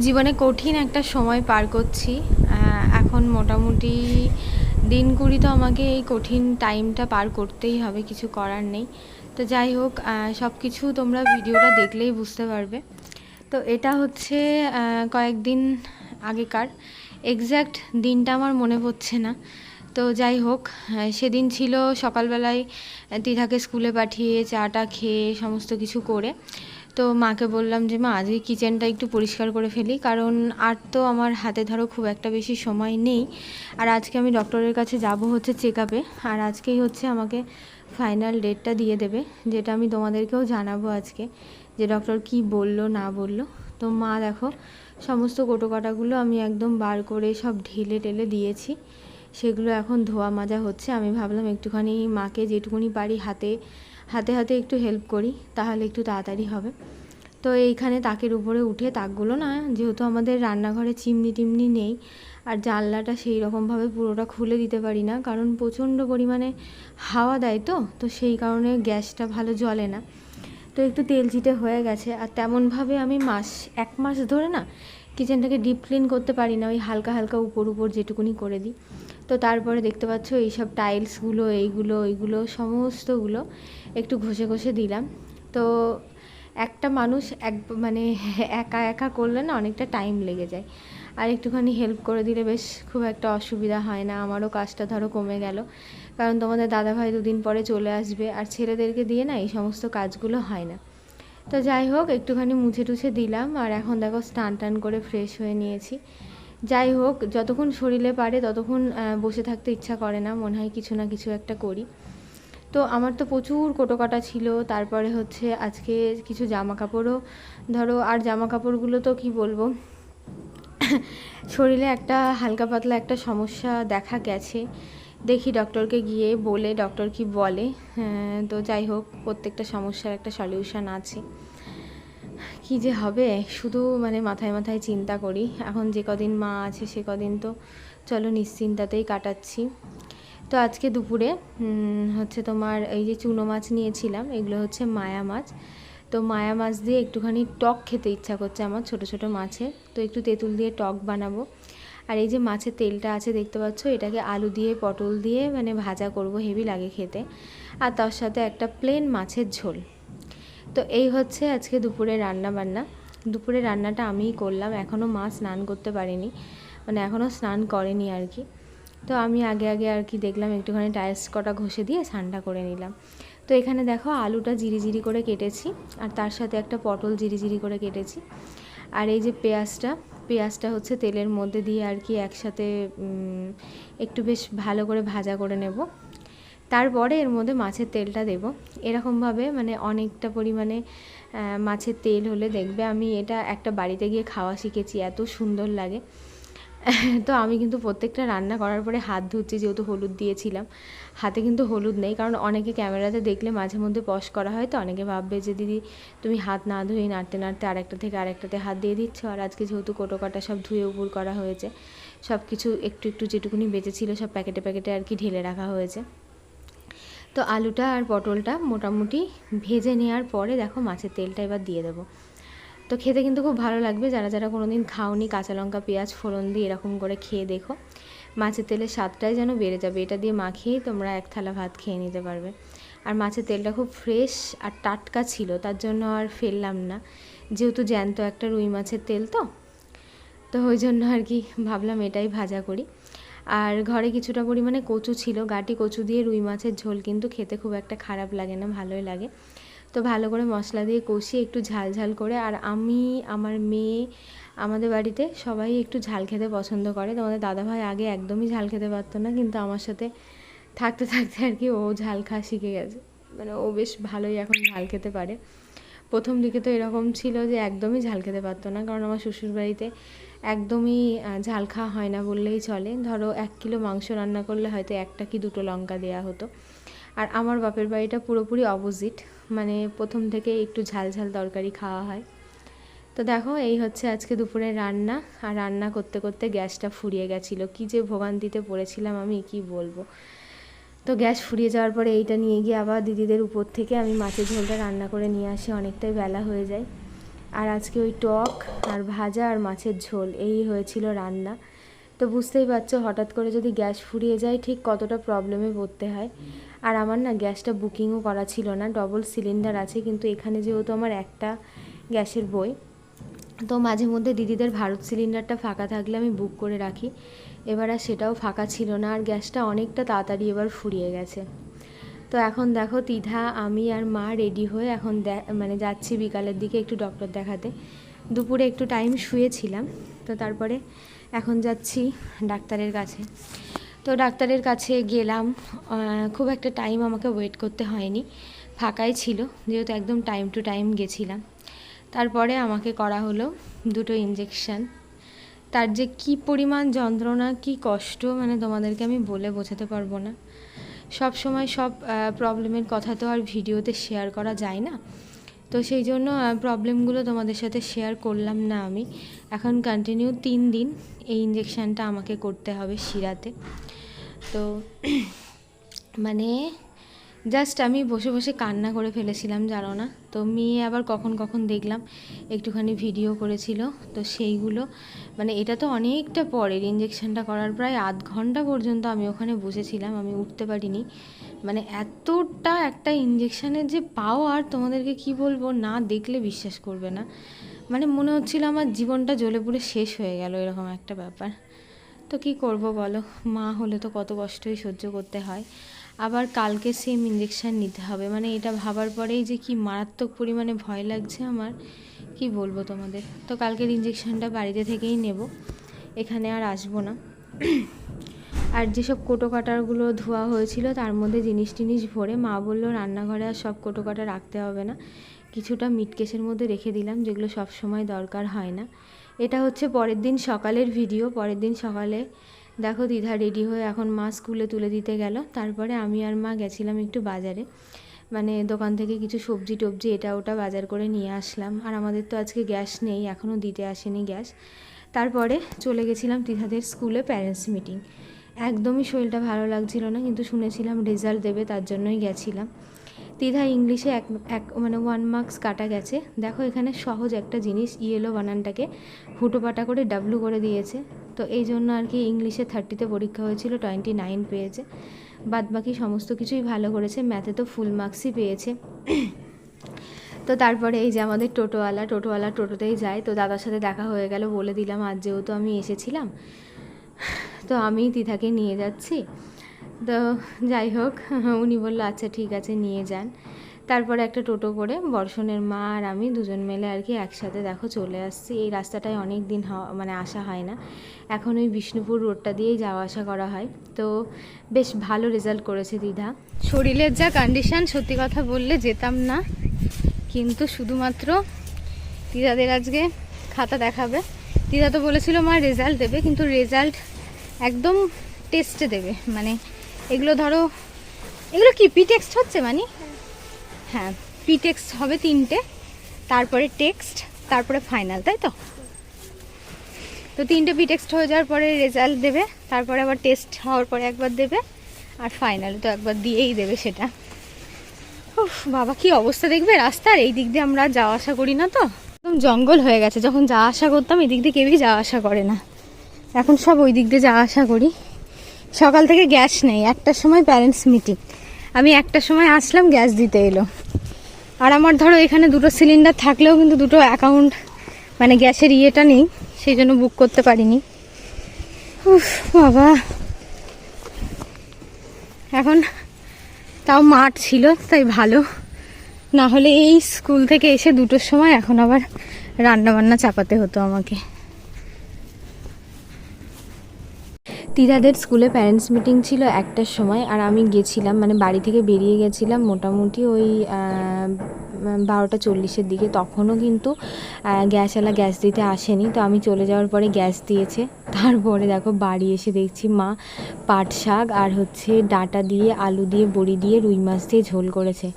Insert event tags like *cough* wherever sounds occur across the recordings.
জীবনে কঠিন একটা সময় পার করছি। এখন মোটামুটি দিন কুড়ি তো আমাকে এই কঠিন টাইমটা পার করতেই হবে, কিছু করার নেই। তো যাই হোক সব কিছু তোমরা ভিডিওটা দেখলেই বুঝতে পারবে। তো এটা হচ্ছে কয়েকদিন আগেকার। এক্স্যাক্ট দিনটা আমার মনে পড়ছে না। তো যাই হোক সেদিন ছিল সকালবেলায় তিথাকে স্কুলে পাঠিয়ে চাটা খেয়ে সমস্ত কিছু করে। তো মাকে বললাম যে, মা, আজকে কিচেনটা একটু পরিষ্কার করে ফেলি, কারণ আর তো আমার হাতে ধরো খুব একটা বেশি সময় নেই। আর আজকে আমি ডক্টরের কাছে যাব হচ্ছে চেক আপে আর আজকেই হচ্ছে আমাকে ফাইনাল ডেটটা দিয়ে দেবে, যেটা আমি তোমাদেরকেও জানাব আজকে, যে ডক্টর কি বলল, না বলল। তো মা, দেখো, সমস্ত কোটোকাটাগুলো আমি একদম বার করে সব ঢেলে টেলে দিয়েছি, সেগুলো এখন ধোয়া মাজা হচ্ছে। আমি ভাবলাম একটুখানি মাকে যেটুকুনি পারি হাতে হাতে হাতে একটু হেল্প করি, তাহলে একটু তাড়াতাড়ি হবে। তো এইখানে তাকের উপরে উঠে তাকগুলো না, যেহেতু আমাদের রান্নাঘরে চিমনি টিমনি নেই, আর জানলাটা সেই রকমভাবে পুরোটা খুলে দিতে পারি না, কারণ প্রচণ্ড পরিমাণে হাওয়া দেয় তো তো সেই কারণে গ্যাসটা ভালো জ্বলে না। তো একটু তেল চিটে হয়ে গেছে, আর তেমনভাবে আমি মাস, এক মাস ধরে না কিচেনটাকে ডিপ ক্লিন করতে পারি না, ওই হালকা হালকা উপর উপর যেটুকুনি করে দিই। তো তারপরে দেখতে পাচ্ছ এইসব টাইলসগুলো এইগুলো এইগুলো সমস্তগুলো একটু ঘষে ঘষে দিলাম। তো একটা মানুষ এক মানে একা একা করলে না অনেকটা টাইম লেগে যায়। আর একটুখানি হেল্প করে দিলে বেশ খুব একটা অসুবিধা হয় না, আমারও কাজটা ধরো কমে গেল। কারণ তোমাদের দাদাভাই দুদিন পরে চলে আসবে, আর ছেলেদেরকে দিয়ে না এই সমস্ত কাজগুলো হয় না। তো যাই হোক, একটুখানি মুছে টুছে দিলাম আর এখন দেখো স্নান টান করে ফ্রেশ হয়ে নিয়েছি। যাই হোক, যতক্ষণ শরীরে পারে ততক্ষণ বসে থাকতে ইচ্ছা করে না, মনে হয় কিছু না কিছু একটা করি। তো আমার তো প্রচুর কোটোকাটা ছিল, তারপরে হচ্ছে আজকে কিছু জামা কাপড়ও ধরো আর জামা কাপড়গুলো তো কি বলব, শরীরে একটা হালকা পাতলা একটা সমস্যা দেখা গেছে। দেখি ডক্টরকে গিয়ে বলে ডক্টর কি বলে। হ্যাঁ, তো যাই হোক প্রত্যেকটা সমস্যার একটা সলিউশন আছে। কি যে হবে? শুধু মানে মাথায় মাথায় চিন্তা করি। এখন যে কদিন মা আছে সে কদিন তো চলো নিশ্চিন্তাতেই কাটাচ্ছি। তো আজকে দুপুরে হচ্ছে তোমার এই যে চুনো মাছ নিয়েছিলাম এগুলো হচ্ছে মায়া মাছ। তো মায়া মাছ দিয়ে একটুখানি টক খেতে ইচ্ছা করছে আমার ছোট ছোট মাছের। তো একটু তেঁতুল দিয়ে টক বানাবো। আর এই যে মাছের তেলটা আছে দেখতে পাচ্ছ, এটাকে আলু দিয়ে, পটল দিয়ে মানে ভাজা করব হেভি লাগে খেতে। আর তার সাথে একটা প্লেন মাছের ঝোল। তো এই হচ্ছে আজকে দুপুরে রান্না বান্না দুপুরে রান্নাটা আমিই করলাম এখনও মা স্নান করতে পারেনি মানে এখনও স্নান করেনি আর কি। তো আমি আগে আগে আর কি দেখলাম, একটুখানি টাইলস কটা ঘষে দিয়ে স্নানটা করে নিলাম। তো এখানে দেখো আলুটা জিরি জিরি করে কেটেছি, আর তার সাথে একটা পটল জিরি জিরি করে কেটেছি। আর এই যে পেঁয়াজটা পেঁয়াজটা হচ্ছে তেলের মধ্যে দিয়ে আর কি একসাথে একটু বেশ ভালো করে ভাজা করে নেব। তারপরে এর মধ্যে মাছের তেলটা দেব। এরকমভাবে মানে অনেকটা পরিমাণে মাছের তেল হলে দেখবে আমি এটা একটা বাড়িতে গিয়ে খাওয়া শিখেছি, এত সুন্দর লাগে। *laughs* তো আমি কিন্তু প্রত্যেকটা রান্না করার পরে হাত ধুচ্ছি, যেহেতু হলুদ দিয়েছিলাম। হাতে কিন্তু হলুদ নেই, কারণ অনেকে ক্যামেরাতে দেখলে মাঝে মধ্যে পশ করা হয় তো, অনেকে ভাববে যে, দিদি, তুমি হাত না ধুয়ে নাড়তে নাড়তে আরেকটা থেকে আরেকটাতে হাত দিয়ে দিচ্ছ? আর আজকে যেহেতু কোটো কাটা সব ধুয়ে উপর করা হয়েছে সব কিছু একটু একটু যেটুকুনি বেঁচেছিল সব প্যাকেটে প্যাকেটে আর কি ঢেলে রাখা হয়েছে। তো আলুটা আর পটলটা মোটামুটি ভেজে নেওয়ার পরে দেখো মাছের তেলটা এবার দিয়ে দেবো। তো খেতে কিন্তু খুব ভালো লাগবে। যারা যারা কোনো দিন খাওনি কাঁচা লঙ্কা, পেঁয়াজ, ফোড়ন দিয়ে এরকম করে খেয়ে দেখো। মাছের তেলের স্বাদটাই যেন বেড়ে যাবে। এটা দিয়ে মাখিয়েই তোমরা এক থালা ভাত খেয়ে নিতে পারবে। আর মাছের তেলটা খুব ফ্রেশ আর টাটকা ছিল, তার জন্য আর ফেললাম না। যেহেতু জ্যান্ত একটা রুই মাছের তেল তো তো ওই জন্য আর কি ভাবলাম এটাই ভাজা করি। আর ঘরে কিছুটা পরিমাণে কচু ছিল, গাটি কচু দিয়ে রুই মাছের ঝোল কিন্তু খেতে খুব একটা খারাপ লাগে না, ভালোই লাগে। তো ভালো করে মশলা দিয়ে কষিয়ে একটু ঝাল ঝাল করে, আর আমি, আমার মেয়ে, আমাদের বাড়িতে সবাই একটু ঝাল খেতে পছন্দ করে। তোমাদের দাদাভাই আগে একদমই ঝাল খেতে পারতো না, কিন্তু আমার সাথে থাকতে থাকতে আর কি ও ঝাল খাওয়া শিখে গেছে। মানে ও বেশ ভালোই এখন ঝাল খেতে পারে। প্রথম দিকে তো এরকম ছিল যে একদমই ঝাল খেতে পারতো না, কারণ আমার শ্বশুরবাড়িতে একদমই ঝাল খাওয়া হয় না বললেই চলে। ধরো এক কিলো মাংস রান্না করলে হয়তো একটা কি দুটো লঙ্কা দেওয়া হতো। আর আমার বাপের বাড়িটা পুরোপুরি অপোজিট মানে প্রথম থেকে একটু ঝাল ঝাল তরকারি খাওয়া হয়। তো দেখো, এই হচ্ছে আজকে দুপুরে রান্না। আর রান্না করতে করতে গ্যাসটা ফুরিয়ে গেছিল। কী যে ভোগান্তিতে পড়েছিলাম আমি, কি বলব? তো গ্যাস ফুরিয়ে যাওয়ার পরে এইটা নিয়ে গিয়ে আবার দিদিদের উপর থেকে আমি মাছের ঝোলটা রান্না করে নিয়ে আসি, অনেকটাই বেলা হয়ে যায়। আর আজকে ওই টক আর ভাজা আর মাছের ঝোল, এই হয়েছিল রান্না। তো বুঝতেই পারছ, হঠাৎ করে যদি গ্যাস ফুরিয়ে যায়, ঠিক কতটা প্রবলেমে পড়তে হয়। আর আমার না গ্যাসটা বুকিংও করা ছিল না ডবল সিলিন্ডার আছে, কিন্তু এখানে যেহেতু আমার একটা গ্যাসের বই, তো মাঝে মধ্যে দিদিদের ভারত সিলিন্ডারটা ফাঁকা থাকলে আমি বুক করে রাখি। এবার আর সেটাও ফাঁকা ছিল না, আর গ্যাসটা অনেকটা তাড়াতাড়ি এবার ফুরিয়ে গেছে। তো এখন দেখো, তিধা, আমি আর মা রেডি হয়ে এখন মানে যাচ্ছি বিকালের দিকে একটু ডক্টর দেখাতে। দুপুরে একটু টাইম শুয়েছিলাম, তো তারপরে এখন যাচ্ছি ডাক্তারের কাছে। তো ডাক্তারের কাছে গেলাম। খুব একটা টাইম আমাকে ওয়েট করতে হয়নি। ফাঁকাই ছিল, যেহেতু একদম টাইম টু টাইম গেছিলাম। তারপরে আমাকে করা হলো দুটো ইঞ্জেকশন তার যে কি পরিমাণ যন্ত্রণা, কি কষ্ট মানে তোমাদেরকে আমি বলে বোঝাতে পারব না। সব সময় সব প্রবলেমের কথা তো আর ভিডিওতে শেয়ার করা যায় না। তো সেই জন্য প্রবলেমগুলো তোমাদের সাথে শেয়ার করলাম না আমি। এখন কন্টিনিউ তিন দিন এই ইঞ্জেকশানটা আমাকে করতে হবে শিরাতে। তো মানে জাস্ট আমি বসে বসে কান্না করে ফেলেছিলাম, জানো না? তো মেয়ে আবার কখন কখন দেখলাম, একটুখানি ভিডিও করেছিল, তো সেইগুলো মানে এটা তো অনেকটা পরের ইঞ্জেকশনটা করার, প্রায় আধ ঘণ্টা পর্যন্ত আমি ওখানে বসেছিলাম, আমি উঠতে পারিনি। মানে এতটা একটা ইঞ্জেকশানের যে পাওয়ার তোমাদেরকে কি বলব, না দেখলে বিশ্বাস করবে না। মানে মনে হচ্ছিল আমার জীবনটা জ্বলে পুড়ে শেষ হয়ে গেল, এরকম একটা ব্যাপার। তো কি করব বলো? মা হলে তো কত কষ্টই সহ্য করতে হয়। আবার কালকে সেম ইঞ্জেকশান নিতে হবে। মানে এটা ভাবার পরেই যে কি মারাত্মক পরিমাণে ভয় লাগছে আমার। কি বলব তোমাদের? তো কালকের ইঞ্জেকশানটা বাড়িতে থেকেই নেব। এখানে আর আসব না। আর যেসব কোটো কাটারগুলো ধোয়া হয়েছিল, তার মধ্যে জিনিস টিনিস ভরে মা বলল, রান্নাঘরে আর সব কোটো কাটা রাখতে হবে না। কিছুটা মিটকেসের মধ্যে রেখে দিলাম, যেগুলো সব সময় দরকার হয় না। এটা হচ্ছে পরের দিন সকালের ভিডিও পরের দিন সকালে দেখো দ্বিধা রেডি হয়ে এখন মা স্কুলে তুলে দিতে গেল। তারপরে আমি আর মা গেছিলাম একটু বাজারে। মানে দোকান থেকে কিছু সবজি টবজি এটা ওটা বাজার করে নিয়ে আসলাম। আর আমাদের তো আজকে গ্যাস নেই, এখনও দিতে আসেনি গ্যাস। তারপরে চলে গেছিলাম তিধাদের স্কুলে প্যারেন্টস মিটিং একদমই শরীরটা ভালো লাগছিল না, কিন্তু শুনেছিলাম রেজাল্ট দেবে, তার জন্যই গেছিলাম। তিধা ইংলিশে এক এক মানে ওয়ান মার্কস কাটা গেছে। দেখো এখানে সহজ একটা জিনিস ইয়েলো বানানটাকে হুটোপাটা করে ডাব্লু করে দিয়েছে। তো এই জন্য আর কি ইংলিশে থার্টিতে পরীক্ষা হয়েছিল টোয়েন্টি নাইন পেয়েছে। বাদ বাকি সমস্ত কিছুই ভালো করেছে ম্যাথে তো ফুল মার্কসই পেয়েছে। *clears throat* তো তারপরে এই যে আমাদের টোটোওয়ালা টোটোওয়ালা টোটোতেই যায়। তো দাদার সাথে দেখা হয়ে গেল, বলে দিলাম, আজ যেহেতু আমি এসেছিলাম, তো আমি তিথাকে নিয়ে যাচ্ছি। তো যাই হোক, *laughs* উনি বলল আচ্ছা ঠিক আছে, নিয়ে যান। তারপরে একটা টোটো করে বর্ষণের মা আর আমি দুজন মিলে আর কি একসাথে দেখো চলে আসছি। এই রাস্তাটায় অনেক দিন মানে আসা হয় না। এখন ওই বিষ্ণুপুর রোডটা দিয়েই যাওয়া আসা করা হয়। তো বেশ ভালো রেজাল্ট করেছে দিদা। শরীরের যা কন্ডিশন সত্যি কথা বললে যেতাম না। কিন্তু শুধুমাত্র দিদাদের আজকে খাতা দেখাবে। দিদা তো বলেছিল, মা রেজাল্ট দেবে। কিন্তু রেজাল্ট একদম টেস্টে দেবে। মানে এগুলো ধরো, এগুলো কি পি টেক্সট হচ্ছে মানে? হ্যাঁ পি টেক্সট হবে তিনটে, তারপরে টেক্সট তারপরে ফাইনাল তাই তো? তো তিনটে পি টেক্সট হয়ে যাওয়ার পরে রেজাল্ট দেবে, তারপরে আবার টেস্ট হওয়ার পরে একবার দেবে, আর ফাইনালে তো একবার দিয়েই দেবে সেটা। উফ, বাবা, কি অবস্থা দেখবে? রাস্তার এই দিক দিয়ে আমরা যাওয়া আসা করি না তো? একদম জঙ্গল হয়ে গেছে, যখন যাওয়া আসা করতাম এই দিক দিয়ে কেউই যাওয়া আসা করে না। এখন সব ওই দিক দিয়ে যাওয়া আসা করি। সকাল থেকে গ্যাস নেই, একটার সময় প্যারেন্টস মিটিং আমি একটার সময় আসলাম, গ্যাস দিতে এলো। আর আমার ধরো এখানে দুটো সিলিন্ডার থাকলেও কিন্তু দুটো অ্যাকাউন্ট মানে গ্যাসের ইয়েটা নেই, সেই জন্য বুক করতে পারিনি। উফ, বাবা। এখন তাও মাঠ ছিল, তাই ভালো। না হলে এই স্কুল থেকে এসে দুটোর সময় এখন আবার রান্না বান্না চাপাতে হতো আমাকে। তিরাদের স্কুলে প্যারেন্টস মিটিং ছিল একটার সময় আর আমি গেছিলাম মানে বাড়ি থেকে বেরিয়ে গেছিলাম মোটামুটি ওই বারোটা চল্লিশের দিকে। তখনও কিন্তু গ্যাসওয়ালা গ্যাস দিতে আসেনি। তো আমি চলে যাওয়ার পরে গ্যাস দিয়েছে। তারপরে দেখো বাড়ি এসে দেখছি মা পাট শাক আর হচ্ছে ডাটা দিয়ে, আলু দিয়ে, বড়ি দিয়ে, রুই মাছ দিয়ে ঝোল করেছে।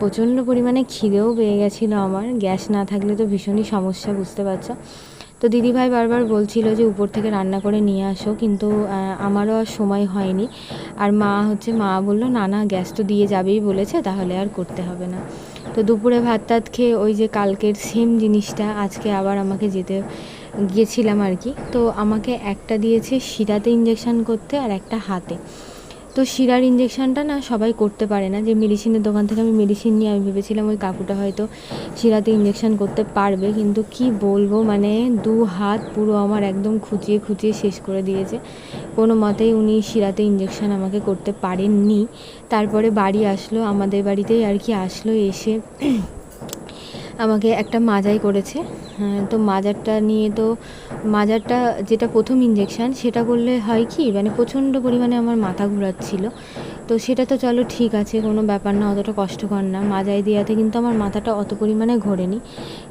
প্রচণ্ড পরিমাণে খিদেও পেয়ে গেছিল আমার। গ্যাস না থাকলে তো ভীষণই সমস্যা, বুঝতে পারছ? তো দিদিভাই বারবার বলছিল যে উপর থেকে রান্না করে নিয়ে আসো, কিন্তু আমারও আর সময় হয়নি। আর মা হচ্ছে, মা বলল, না না, গ্যাস তো দিয়ে যাবেই বলেছে, তাহলে আর করতে হবে না। তো দুপুরে ভাত টাত খেয়ে ওই যে কালকের সেম জিনিসটা, আজকে আবার আমাকে যেতে গিয়েছিলাম আর কি। তো আমাকে একটা দিয়েছে শিরাতে ইঞ্জেকশান করতে আর একটা হাতে। তো শিরার ইঞ্জেকশানটা না সবাই করতে পারে না। যে মেডিসিনের দোকান থেকে আমি মেডিসিন নিয়ে, আমি ভেবেছিলাম ওই কাকুটা হয়তো শিরাতে ইঞ্জেকশান করতে পারবে, কিন্তু কি বলব মানে দু হাত পুরো আমার একদম খুঁচিয়ে খুঁচিয়ে শেষ করে দিয়েছে। কোনো মতেই উনি শিরাতে ইঞ্জেকশান আমাকে করতে পারেননি। তারপরে বাড়ি আসলো, আমাদের বাড়িতেই আর কি আসলো, এসে আমাকে একটা মাজাই করেছে। হ্যাঁ, তো মাজারটা নিয়ে তো মাজারটা যেটা প্রথম ইঞ্জেকশান সেটা করলে হয় কি মানে প্রচণ্ড পরিমাণে আমার মাথা ঘোরাচ্ছিল। তো সেটা তো চলো ঠিক আছে কোনো ব্যাপার না অতটা কষ্টকর না। মাজাই দেওয়াতে কিন্তু আমার মাথাটা অত পরিমাণে ঘোরেনি।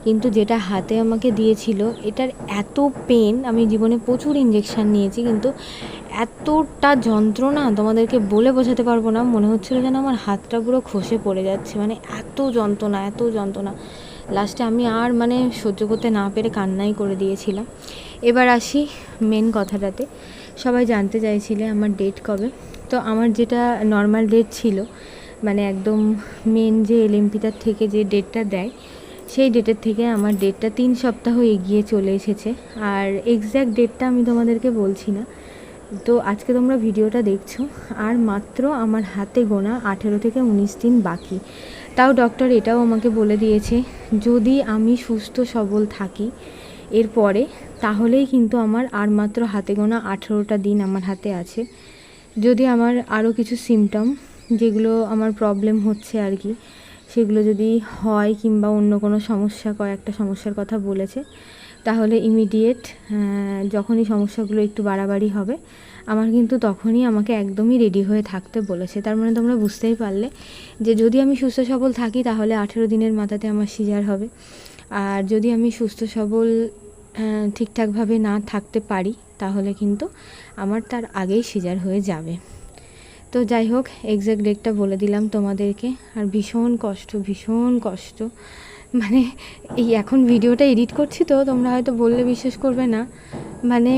কিন্তু যেটা হাতে আমাকে দিয়েছিল এটার এত পেন আমি জীবনে প্রচুর ইঞ্জেকশান নিয়েছি কিন্তু এতটা যন্ত্রণা তোমাদেরকে বলে বোঝাতে পারব না মনে হচ্ছিল যেন আমার হাতটা পুরো খসে পড়ে যাচ্ছে। মানে এত যন্ত্রণা এত যন্ত্রণা। লাস্টে আমি আর মানে সহ্য করতে না পেরে কান্নাই করে দিয়েছিলাম। এবার আসি মেন কথাটাতে। সবাই জানতে চাইছিলে আমার ডেট কবে। তো আমার যেটা নর্মাল ডেট ছিল মানে একদম মেন যে এলএমপিটার থেকে যে ডেটটা দেয়, সেই ডেটের থেকে আমার ডেটটা তিন সপ্তাহ এগিয়ে চলে এসেছে। আর এক্স্যাক্ট ডেটটা আমি তোমাদেরকে বলছি না। তো আজকে তোমরা ভিডিওটা দেখছ। আর মাত্র আমার হাতে গোনা আঠেরো থেকে উনিশ দিন বাকি। তাও ডক্টর এটাও আমাকে বলে দিয়েছে, যদি আমি সুস্থ সবল থাকি, এরপরে তাহলেই কিন্তু আমার আর মাত্র হাতে গোনা আঠেরোটা দিন আমার হাতে আছে। যদি আমার আরও কিছু সিমটম যেগুলো আমার প্রবলেম হচ্ছে আর কি, সেগুলো যদি হয় কিংবা অন্য কোনো সমস্যা কয়েকটা সমস্যার কথা বলেছে, তাহলে ইমিডিয়েট যখনই সমস্যাগুলো একটু বাড়াবাড়ি হবে আমার কিন্তু তখনই আমাকে একদমই রেডি হয়ে থাকতে বলেছে। তার মানে তোমরা বুঝতেই পারলে যে যদি আমি সুস্থ সবল থাকি তাহলে আঠেরো দিনের মাথাতে আমার সিজার হবে। আর যদি আমি সুস্থ সবল ঠিকঠাকভাবে না থাকতে পারি তাহলে কিন্তু আমার তার আগেই সিজার হয়ে যাবে। তো যাই হোক এক্স্যাক্ট ডেটটা বলে দিলাম তোমাদেরকে। আর ভীষণ কষ্ট ভীষণ কষ্ট। মানে এই এখন ভিডিওটা এডিট করছি তো, তোমরা হয়তো বললে বিশ্বাস করবে না। মানে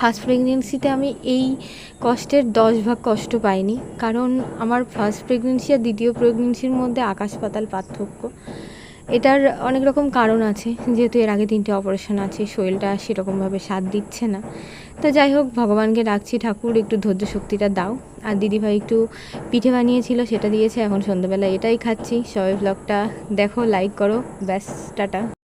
ফার্স্ট প্রেগনেন্সিতে আমি এই কষ্টের দশ ভাগ কষ্ট পাইনি। কারণ আমার ফার্স্ট প্রেগনেন্সি আর দ্বিতীয় প্রেগনেন্সির মধ্যে আকাশ পাতাল পার্থক্য। এটার অনেক রকম কারণ আছে, যেহেতু এর আগে তিনটে অপারেশন আছে, শরীরটা সেরকমভাবে সাথ দিচ্ছে না। তো যাই হোক, ভগবানকে ডাকছি, ঠাকুর, একটু ধৈর্য শক্তিটা দাও। আর দিদিভাই একটু পিঠে বানিয়েছিল, সেটা দিয়েছে, এখন সন্ধ্যাবেলা এটাই খাচ্ছি। সবাই ব্লগটা দেখো লাইক করো, ব্যাস, টাটা।